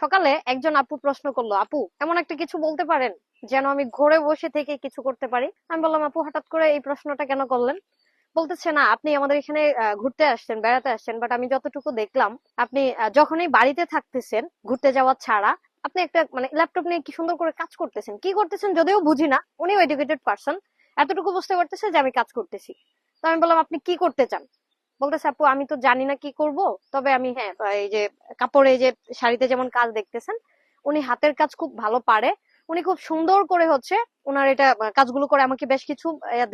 সকালে একজন আপু প্রশ্ন করল, আপু, এমন একটা কিছু বলতে পারেন যেন আমি ঘরে বসে থেকে কিছু করতে পারি? আমি বললাম, আপু, হঠাৎ করে এই প্রশ্নটা কেন করলেন? বলতেছে, না, আপনি আমাদের এখানে ঘুরতে আসছেন, বেড়াতে আসছেন বাট আমি যতটুকু দেখলাম, আপনি যখনই বাড়িতে থাকতেছেন, ঘুরতে যাওয়া ছাড়া, আপনি একটা মানে ল্যাপটপ নিয়ে কি সুন্দর করে কাজ করতেছেন? কি করতেছেন যদিও বুঝি না, উনিও এডুকেটেড পার্সন এতটুকু বুঝতে পারতেছে যে আমি কাজ করতেছি। তো আমি বললাম, আপনি কি করতে চান? বলতেছে, আপু, আমি তো জানি না কি করব। তবে আমি হ্যাঁ এই যে কাপড়ে যে শাড়িতে যেমন কাজ দেখতেছেন, উনি হাতের কাজ খুব ভালো পারে। উনি খুব সুন্দর করে হচ্ছে ওনার এটা কাজগুলো করে আমাকে বেশ কিছু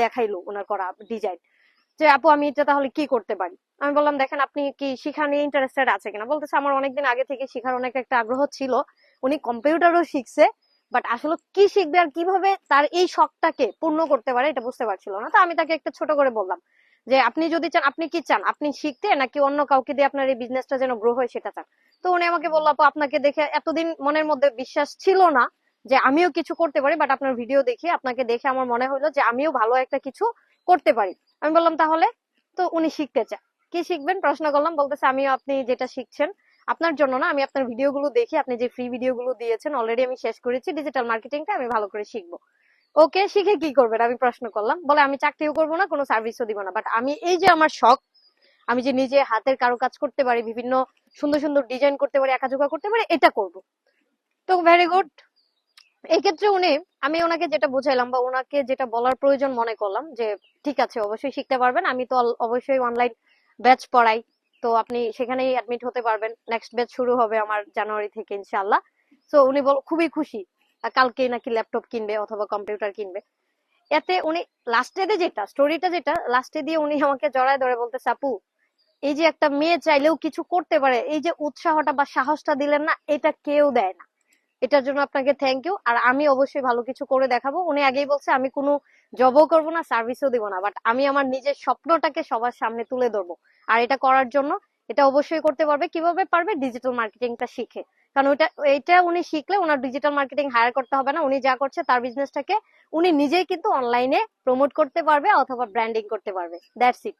দেখাইলো ওনার করা ডিজাইন। যে, আপু, আমি এটা তাহলে কি করতে পারি? আমি বললাম, দেখেন, আপনি কি শিখা নিয়ে ইন্টারেস্টেড আছে কিনা? বলতেছে, আমার অনেকদিন আগে থেকে শিখার অনেক একটা আগ্রহ ছিল। উনি কম্পিউটারও শিখছে, বাট আসলে কি শিখবে আর কীভাবে তার এই শখটাকে পূর্ণ করতে পারে এটা বুঝতে পারছিল না। তো আমি তাকে একটা ছোট করে বললাম যে আপনি যদি চান, আপনি কি চান? আপনি শিখতে নাকি অন্য কাউকে দিয়ে আপনার এই বিজনেসটা যেন গ্রো হয় সেটা চান? তো উনি আমাকে বলল, আপু, আপনাকে দেখে এতদিন মনের মধ্যে বিশ্বাস ছিল না যে আমিও কিছু করতে পারি বাট আপনার ভিডিও দেখে, আপনাকে দেখে আমার মনে হলো যে আমিও ভালো একটা কিছু করতে পারি। আমি বললাম, তাহলে? তো উনি শিখতে চায়। কি শিখবেন? প্রশ্ন করলাম, বলতেছে, আমিও আপনি যেটা শিখছেন আপনার জন্য না, আমি আপনার ভিডিওগুলো দেখি, আপনি যে ফ্রি ভিডিওগুলো দিয়েছেন অলরেডি আমি শেষ করেছি ডিজিটাল মার্কেটিংটা আমি ভালো করে শিখব। ওকে শিখে কি করবেন? আমি প্রশ্ন করলাম। বলে, আমি চাকরিও করব না, কোনো সার্ভিসও দিব না। বাট আমি এই যে আমার শখ, আমি যে নিজে হাতের কারও কাজ করতে পারি, বিভিন্ন সুন্দর সুন্দর ডিজাইন করতে পারি একাজোকা করতে পারি, এটা করব। তো ভেরি গুড এই ক্ষেত্রে উনি, আমি ওনাকে যেটা বুঝাইলাম বা ওনাকে যেটা বলার প্রয়োজন মনে করলাম যে, ঠিক আছে, অবশ্যই শিখতে পারবেন। আমি তো অবশ্যই অনলাইন ব্যাচ পড়াই। তো আপনি সেখানেই অ্যাডমিট হতে পারবেন। নেক্সট ব্যাচ শুরু হবে আমার জানুয়ারি থেকে ইনশাল্লাহ তো উনি বল, খুবই খুশি। কালকে নাকি ল্যাপটপ কিনবে অথবা কম্পিউটার কিনবে। এতে উনি লাস্টে যেটা স্টোরিটা যেটা লাস্টে দিয়ে উনি আমাকে জড়ায় ধরে বলতে আপু, এই যে একটা মেয়ে চাইলেও কিছু করতে পারে, এই যে উৎসাহটা বা সাহসটা দিলেন না, এটা কেউ দেয় না। এটার জন্য আপনাকে থ্যাংক ইউ আর আমি অবশ্যই ভালো কিছু করে দেখাবো। উনি আগেই বলছে, আমি কোনো জবও করব না সার্ভিসও দিব না বাট আমি আমার নিজের স্বপ্নটাকে সবার সামনে তুলে ধরবো। আর এটা করার জন্য এটা অবশ্যই করতে পারবে। কীভাবে পারবে? ডিজিটাল মার্কেটিংটা শিখে। কারণ ওইটা, এইটা উনি শিখলে ওনার ডিজিটাল মার্কেটিং হায়ার করতে হবে না। উনি যা করছে তার বিজনেসটাকে উনি নিজেই কিন্তু অনলাইনে প্রমোট করতে পারবে অথবা ব্র্যান্ডিং করতে পারবে। That's it